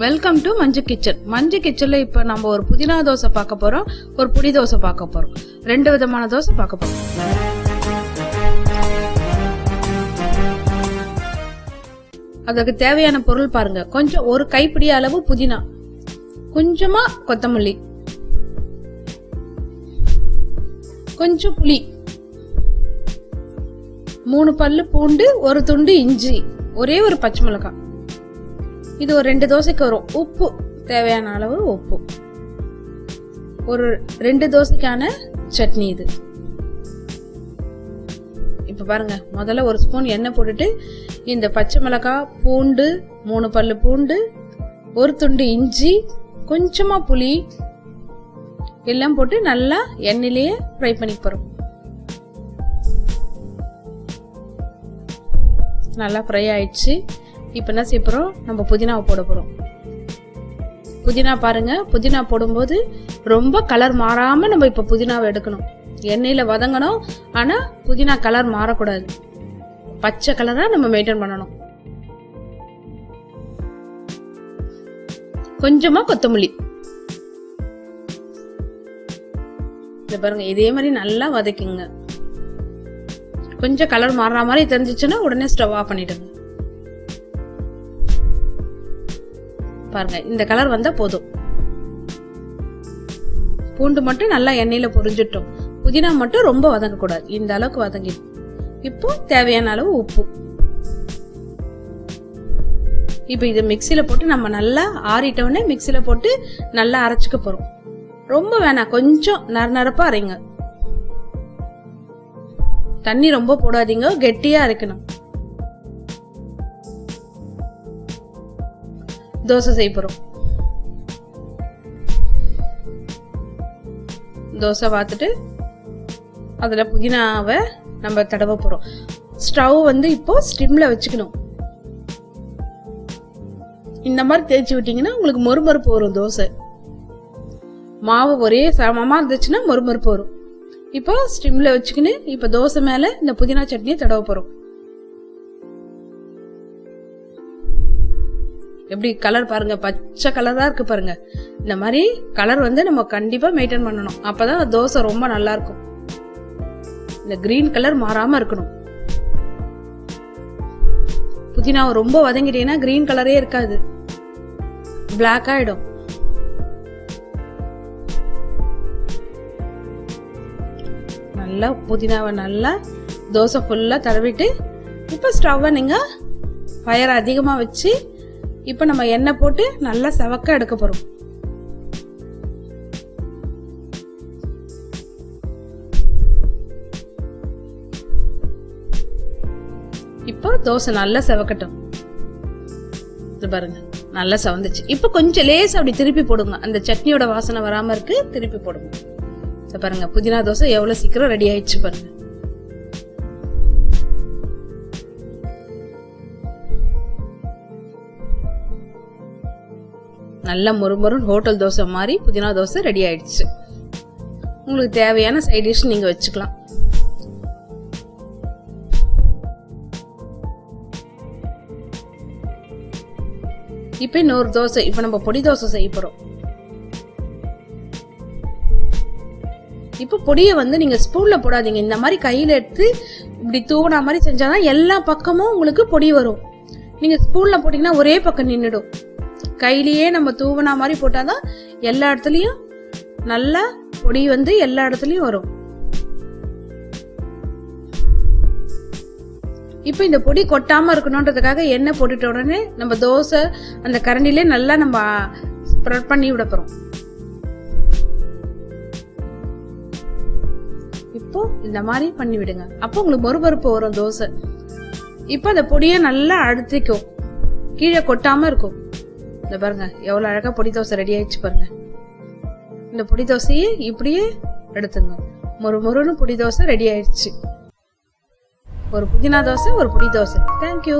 Welcome to Manju kitchen Manju கிச்சனில் இப்போ நம்ம ஒரு புதினா தோசை பார்க்க போகிறோம் ஒரு புடி தோசை பார்க்க போகிறோம் ரெண்டு விதமான தோசை பார்க்க போகிறோம் அதுக்கு தேவையான பொருள் பாருங்க. கொஞ்சம் ஒரு கைப்பிடி அளவு புதினா. கொஞ்சமா கொத்தமல்லி. கொஞ்சம் புளி. மூணு பல்லு பூண்டு ஒரு துண்டு இஞ்சி. ஒரே ஒரு பச்சை மிளகாய். இது ஒரு ரெண்டு தோசைக்கு வரும். உப்பு தேவையான அளவு உப்பு. ஒரு ரெண்டு தோசைக்கான சட்னி இது. இப்போ பாருங்க முதல்ல ஒரு ஸ்பூன் எண்ணெய் போட்டுட்டு இந்த பச்சை மிளகாய் பூண்டு மூணு பல்லு பூண்டு ஒரு துண்டு இஞ்சி கொஞ்சமாக புளி எல்லாம் போட்டு நல்லா எண்ணெயிலேயே ஃப்ரை பண்ணி போகிறோம் நல்லா ஃப்ரை ஆயிடுச்சு. இப்போ என்ன செய்ய போகிறோம் நம்ம புதினாவை போட போகிறோம் புதினா பாருங்க புதினா போடும்போது ரொம்ப கலர் மாறாமல் நம்ம இப்போ புதினாவை எடுக்கணும். எண்ணெயில் வதங்கணும் ஆனால் புதினா கலர் மாறக்கூடாது. பச்சை கலராக நம்ம மெயின்டைன் பண்ணணும். கொஞ்சமாக கொத்தமல்லி. இதை பாருங்க இதே மாதிரி நல்லா வதக்குங்க. கொஞ்சம் கலர் மாறுற மாதிரி தெரிஞ்சிச்சுன்னா உடனே ஸ்டவ் ஆஃப் பண்ணிடுங்க. பாருங்க இந்த கலர் வந்தா போதும். பூண்டு மட்டும் நல்லா எண்ணெயில பொரிஞ்சிட்டோம். புதினா மட்டும் ரொம்ப வதங்க கூடாது இந்த அளவுக்கு வதங்கி இப்போ தேவையான அளவு உப்பு. இப்போ இது மிக்சியில் போட்டு நம்ம நல்லா ஆறிட்டோடனே மிக்சியில போட்டு நல்லா அரைச்சிக்க போறோம். ரொம்ப வேணாம் கொஞ்சம் நர நரப்பா அரைங்க. தண்ணி ரொம்ப போடாதீங்க கெட்டியா அரைக்கணும். தோசை செய்ய போகிறோம் தோசை பார்த்துட்டு அதில் புதினாவை நம்ம தடவ போகிறோம் ஸ்டவ் வந்து இப்போ ஸ்டிம்ல வச்சுக்கணும். இந்த மாதிரி தேய்ச்சி விட்டிங்கன்னா உங்களுக்கு மொறுமொறுப்பு வரும் தோசை. மாவு ஒரே சமமாக இருந்துச்சுன்னா மறுமறுப்பு வரும். இப்போ ஸ்டிம்ல வச்சுக்கின்னு இப்போ தோசை மேலே இந்த புதினா சட்னியை தடவ போகிறோம் எப்படி கலர் பாருங்க பச்சை கலராக இருக்கு பாருங்க. இந்த மாதிரி கலர் வந்து நம்ம கண்டிப்பாக மெயின்டைன் பண்ணணும். அப்போதான் தோசை ரொம்ப நல்லா இருக்கும். இந்த கிரீன் கலர் மாறாம இருக்கணும். புதினாவை ரொம்ப வதங்கிட்டீங்கன்னா கிரீன் கலரே இருக்காது. பிளாக் ஆயிடும். நல்லா புதினாவை நல்லா தோசை ஃபுல்லாக தடவிட்டு இப்போ ஸ்டவ்வை நீங்கள் ஃபயர் அதிகமாக வச்சு இப்போ நம்ம எண்ணெய் போட்டு நல்லா செவக்க எடுக்க போகிறோம் இப்போ தோசை நல்லா செவக்கட்டும். இது பாருங்க நல்லா செவந்துச்சு. இப்போ கொஞ்சம் லேஸ் அப்படி திருப்பி போடுங்க. அந்த சட்னியோட வாசனை வராம இருக்கு திருப்பி போடுங்க. பாருங்க புதினா தோசை எவ்வளவு சீக்கிரம் ரெடி ஆயிடுச்சு பாருங்க. நல்ல மொறுமொறுன்னு ஹோட்டல் தோசை மாதிரி புதினா தோசை ரெடி ஆயிடுச்சு. உங்களுக்கு தேவையான சைட் டிஷ் நீங்க வச்சுக்கலாம். இப்போ இன்னொரு தோசை இப்போ நம்ம பொடி தோசை செய்ய போகிறோம் இப்போ பொடியை வந்து நீங்க ஸ்பூன்ல போடாதீங்க. இந்த மாதிரி கையில எடுத்து இப்படி தூவனா மாதிரி செஞ்சாதான் எல்லா பக்கமும் உங்களுக்கு பொடி வரும். நீங்க ஸ்பூன்ல போட்டீங்கன்னா ஒரே பக்கம் நின்றுடும் கையிலேயே நம்ம தூவனா மாதிரி போட்டாதான் எல்லா இடத்துலையும் நல்லா பொடி வந்து எல்லா இடத்துலையும் வரும். இப்போ இந்த பொடி கொட்டாமல் இருக்கணுன்றதுக்காக எண்ணெய் போட்டுட்ட உடனே நம்ம தோசை அந்த கரண்டிலே நல்லா நம்ம ஸ்ப்ரெட் பண்ணி விட போகிறோம் இப்போ இந்த மாதிரி பண்ணி விடுங்க. அப்போ உங்களுக்கு மறுபருப்பு வரும் தோசை. இப்போ அந்த பொடியை நல்லா அழுத்திக்கும். கீழே கொட்டாமல் இருக்கும். இந்த பாருங்க எவ்வளோ அழகா பொடி தோசை ரெடி ஆயிடுச்சு பாருங்க. இந்த பொடி தோசையை இப்படியே எடுத்துங்க மொறு மொறுன்னு பொடி தோசை ரெடி ஆயிடுச்சு. ஒரு புதினா தோசை ஒரு புடி தோசை. தேங்க்யூ